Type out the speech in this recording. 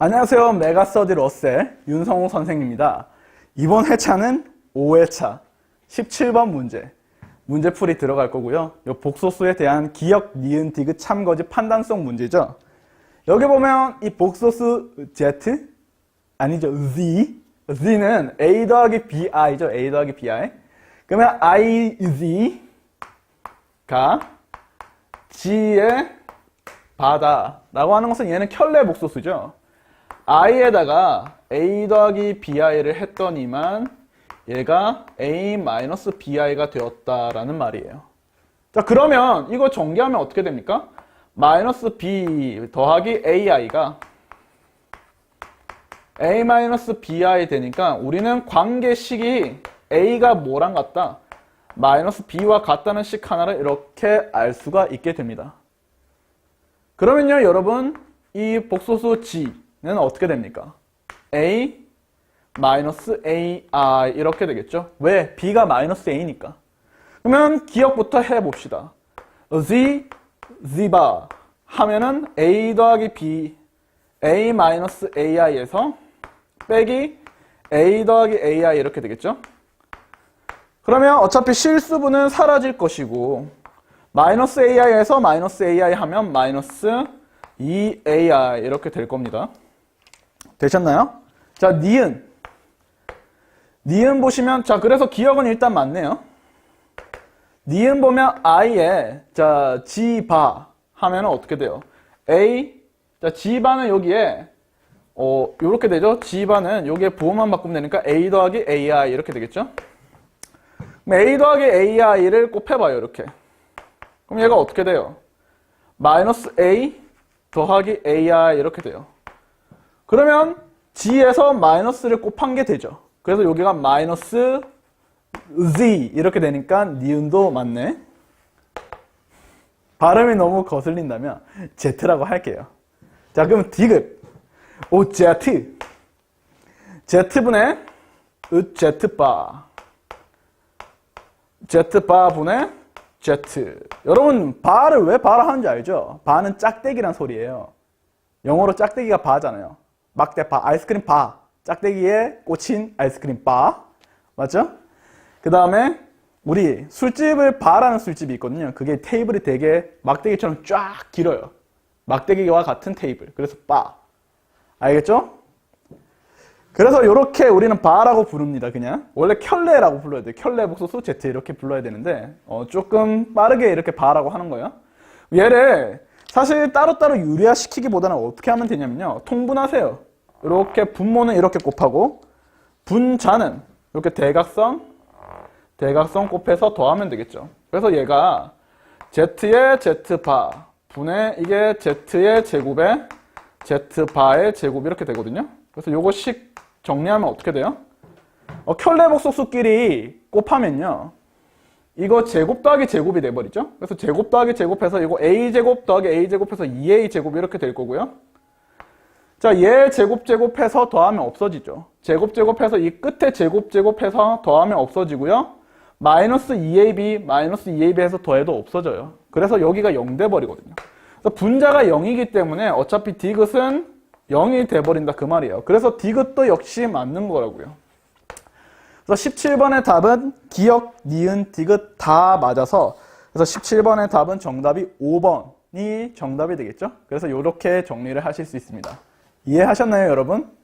안녕하세요. 메가스터디 러셀 윤성호 선생입니다. 이번 회차는 5회차 17번 문제. 문제풀이 들어갈 거고요. 이 복소수에 대한 기억, 니은, 디귿, 참거지 판단성 문제죠. 여기 보면 이 복소수 Z 아니죠. Z. Z는 A 더하기 BI죠. A 더하기 BI. 그러면 IZ가 G의 바다라고 하는 것은 얘는 켤레 복소수죠. I에다가 a 더하기 bi를 했더니만 얘가 a-bi가 되었다라는 말이에요. 자 그러면 이거 전개하면 어떻게 됩니까? 마이너스 b 더하기 ai가 a-bi 되니까 우리는 관계식이 a가 뭐랑 같다? 마이너스 b와 같다는 식 하나를 이렇게 알 수가 있게 됩니다. 그러면요 여러분 이 복소수 g는 어떻게 됩니까? a 마이너스 ai 이렇게 되겠죠? 왜? b가 마이너스 a니까. 그러면 기억부터 해봅시다. z, z바 하면은 a 더하기 b, a 마이너스 ai에서 빼기 a 더하기 ai 이렇게 되겠죠? 그러면 어차피 실수분은 사라질 것이고 마이너스 ai에서 마이너스 ai 하면 마이너스 2ai 이렇게 될 겁니다. 되셨나요? 자, 니은. 니은 보시면, 자, 그래서 기억은 일단 맞네요. 니은 보면 i에, 자, 지바 하면 어떻게 돼요? a, 자, 지바는 여기에, 어, 요렇게 되죠? 지바는 여기에 부호만 바꾸면 되니까 a 더하기 ai 이렇게 되겠죠? 그럼 a 더하기 ai를 곱해봐요, 이렇게. 그럼 얘가 어떻게 돼요? 마이너스 a 더하기 ai 이렇게 돼요. 그러면 g에서 마이너스를 곱한 게 되죠. 그래서 여기가 마이너스 z 이렇게 되니까 니은도 맞네. 발음이 너무 거슬린다면 z라고 할게요. 자, 그럼 디귿 오 z z분의 으 z바 z바 분의 z 여러분 바를 왜 바라 하는지 알죠? 바는 짝대기란 소리예요. 영어로 짝대기가 바잖아요. 막대 바, 아이스크림 바. 짝대기에 꽂힌 아이스크림 바. 맞죠? 그 다음에 우리 술집을 바라는 술집이 있거든요. 그게 테이블이 되게 막대기처럼 쫙 길어요. 막대기와 같은 테이블. 그래서 바. 알겠죠? 그래서 이렇게 우리는 바라고 부릅니다. 그냥 원래 켤레라고 불러야 돼요. 켤레 복소수 Z 이렇게 불러야 되는데 어, 조금 빠르게 이렇게 바라고 하는 거예요. 얘를 사실 따로따로 유리화시키기보다는 어떻게 하면 되냐면요. 통분하세요. 이렇게 분모는 이렇게 곱하고 분자는 이렇게 대각선 대각선 곱해서 더하면 되겠죠. 그래서 얘가 Z의 Z바 분의 이게 Z의 제곱에 Z바의 제곱 이렇게 되거든요. 그래서 요거 식 정리하면 어떻게 돼요? 어, 켤레복소수끼리 곱하면요. 이거 제곱 더하기 제곱이 돼버리죠. 그래서 제곱 더하기 제곱해서 이거 a제곱 더하기 a제곱해서 2a제곱 이렇게 될 거고요. 자, 얘 제곱 제곱해서 더하면 없어지죠. 제곱 제곱해서 이 끝에 제곱 제곱해서 더하면 없어지고요. 마이너스 2ab, 마이너스 2ab 해서 더해도 없어져요. 그래서 여기가 0 돼버리거든요. 그래서 분자가 0이기 때문에 어차피 디귿은 0이 돼버린다 그 말이에요. 그래서 디귿도 역시 맞는 거라고요. 그래서 17번의 답은 기억, 니은, 디귿 다 맞아서 그래서 17번의 답은 정답이 5번이 정답이 되겠죠? 그래서 이렇게 정리를 하실 수 있습니다. 이해하셨나요, 여러분?